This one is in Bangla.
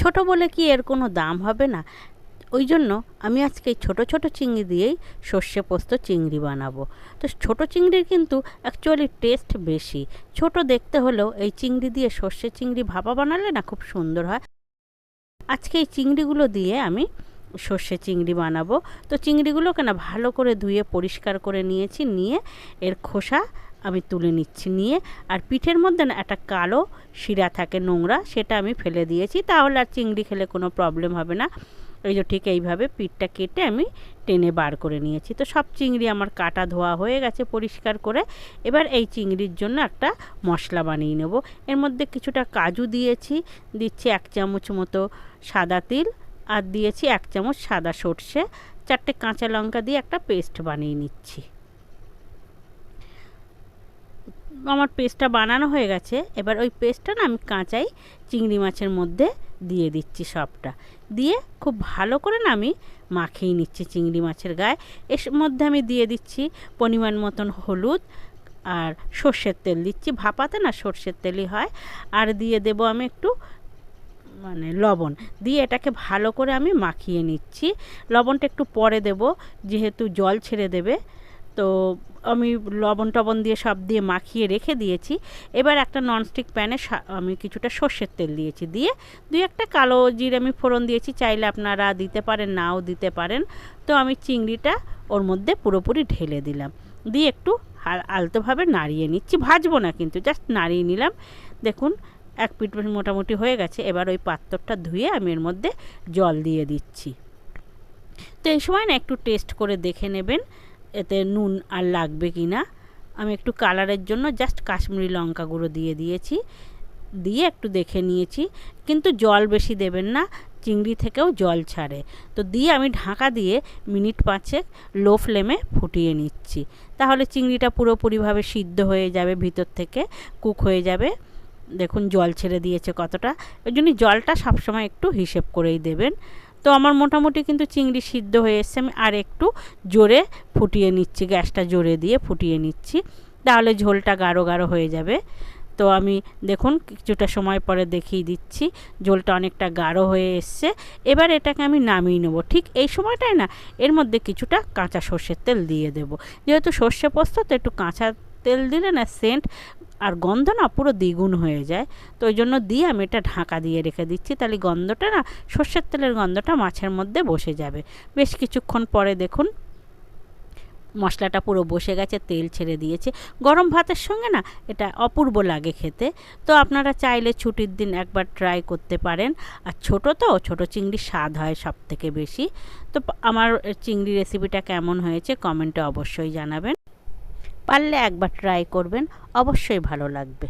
ছোট বলে কি এর কোনো দাম হবে না? ওই জন্য আমি আজকে ছোট ছোট চিংড়ি দিয়েই সর্ষে পোস্ত চিংড়ি বানাবো। তো ছোট চিংড়ির কিন্তু অ্যাকচুয়ালি টেস্ট বেশি। ছোট দেখতে হলেও এই চিংড়ি দিয়ে সর্ষে চিংড়ি ভাপা বানালে না খুব সুন্দর হয়। আজকে এই চিংড়িগুলো দিয়ে আমি সর্ষে চিংড়ি বানাবো। তো চিংড়িগুলোকে না ভালো করে ধুয়ে পরিষ্কার করে নিয়েছি, নিয়ে এর খোসা আমি তুলে নিচ্ছি, নিয়ে। আর পিঠের মধ্যে না একটা কালো শিরা থাকে নোংরা, সেটা আমি ফেলে দিয়েছি। তাহলে আর চিংড়ি খেলে কোনো প্রবলেম হবে না। এই যে ঠিক এইভাবে পিঠটা কেটে আমি টেনে বার করে নিয়েছি। তো সব চিংড়ি আমার কাটা ধোয়া হয়ে গেছে পরিষ্কার করে। এবার এই চিংড়ির জন্য একটা মশলা বানিয়ে নেব। এর মধ্যে কিছুটা কাজু দিয়েছি, দিচ্ছি এক চামচ মতো সাদা তিল আর দিয়েছি এক চামচ সাদা সর্ষে, চারটে কাঁচা লঙ্কা দিয়ে একটা পেস্ট বানিয়ে নিচ্ছি। আমার পেস্টটা বানানো হয়ে গেছে, এবার ওই পেস্টটা না আমি কাঁচাই চিংড়ি মাছের মধ্যে দিয়ে দিচ্ছি সবটা। দিয়ে খুব ভালো করে না আমি মাখিয়ে নিচ্ছি চিংড়ি মাছের গায়ে। এর মধ্যে আমি দিয়ে দিচ্ছি পরিমাণ মতন হলুদ আর সর্ষের তেল দিচ্ছি। ভাপাতে না সর্ষের তেলই হয়। আর দিয়ে দেব আমি একটু মানে লবণ। দিয়ে এটাকে ভালো করে আমি মাখিয়ে নিচ্ছি। লবণটা একটু পরে দেব, যেহেতু জল ছেড়ে দেবে। তো আমি লবণ টবণ দিয়ে সব দিয়ে মাখিয়ে রেখে দিয়েছি। এবার একটা ননস্টিক প্যানে আমি কিছুটা সর্ষের তেল দিয়েছি। দিয়ে দুই একটা কালো জিরে আমি ফোড়ন দিয়েছি। চাইলে আপনারা দিতে পারেন, নাও দিতে পারেন। তো আমি চিংড়িটা ওর মধ্যে পুরোপুরি ঢেলে দিলাম। দিয়ে একটু আলতোভাবে নাড়িয়ে নিচ্ছি। ভাজবো না কিন্তু, জাস্ট নাড়িয়ে নিলাম। দেখুন এক পিঠ মোটামুটি হয়ে গেছে। এবার ওই পাত্রটা ধুয়ে আমি এর মধ্যে জল দিয়ে দিচ্ছি। তো এই সময় না একটু টেস্ট করে দেখে নেবেন, এতে নুন আর লাগবে কি না। আমি একটু কালারের জন্য জাস্ট কাশ্মীরি লঙ্কা গুঁড়ো দিয়ে দিয়েছি, দিয়ে একটু দেখে নিয়েছি। কিন্তু জল বেশি দেবেন না, চিংড়ি থেকেও জল ছাড়ে। তো দিয়ে আমি ঢাকা দিয়ে মিনিট পাঁচেক লো ফ্লেমে ফুটিয়ে নিচ্ছি। তাহলে চিংড়িটা পুরোপুরিভাবে সিদ্ধ হয়ে যাবে ভিতর থেকে কুক হয়ে যাবে। দেখুন জল ছেড়ে দিয়েছে কতটা। ওই জন্য জলটা সবসময় একটু হিসেব করেই দেবেন। তো আমার মোটামুটি কিন্তু চিংড়ি সিদ্ধ হয়ে এসছে। আমি আর একটু জোরে ফুটিয়ে নিচ্ছি, গ্যাসটা জোরে দিয়ে ফুটিয়ে নিচ্ছি। তাহলে ঝোলটা গাঢ় গাঢ় হয়ে যাবে। তো আমি দেখুন কিছুটা সময় পরে দেখিয়ে দিচ্ছি, ঝোলটা অনেকটা গাঢ় হয়ে এসছে। এবার এটাকে আমি নামিয়ে নেব। ঠিক এই সময়টায় না, এর মধ্যে কিছুটা কাঁচা সর্ষের তেল দিয়ে দেব। যেহেতু সর্ষে পোস্ত, তো একটু কাঁচা তেল দিলে না সেন্ট আর গন্ধ না পুরো দ্বিগুণ হয়ে যায়। তো ওই জন্য দিয়ে আমি এটা ঢাকা দিয়ে রেখে দিচ্ছি। তাহলে গন্ধটা না সর্ষের তেলের গন্ধটা মাছের মধ্যে বসে যাবে। বেশ কিছুক্ষণ পরে দেখুন, মশলাটা পুরো বসে গেছে, তেল ছেড়ে দিয়েছে। গরম ভাতের সঙ্গে না এটা অপূর্ব লাগে খেতে। তো আপনারা চাইলে ছুটির দিন একবার ট্রাই করতে পারেন। আর ছোট তো, ছোট চিংড়ির স্বাদ হয় সব থেকে বেশি। তো আমার চিংড়ি রেসিপিটা কেমন হয়েছে কমেন্টে অবশ্যই জানাবেন। পারলে একবার ট্রাই করবেন অবশ্যই ভালো লাগবে।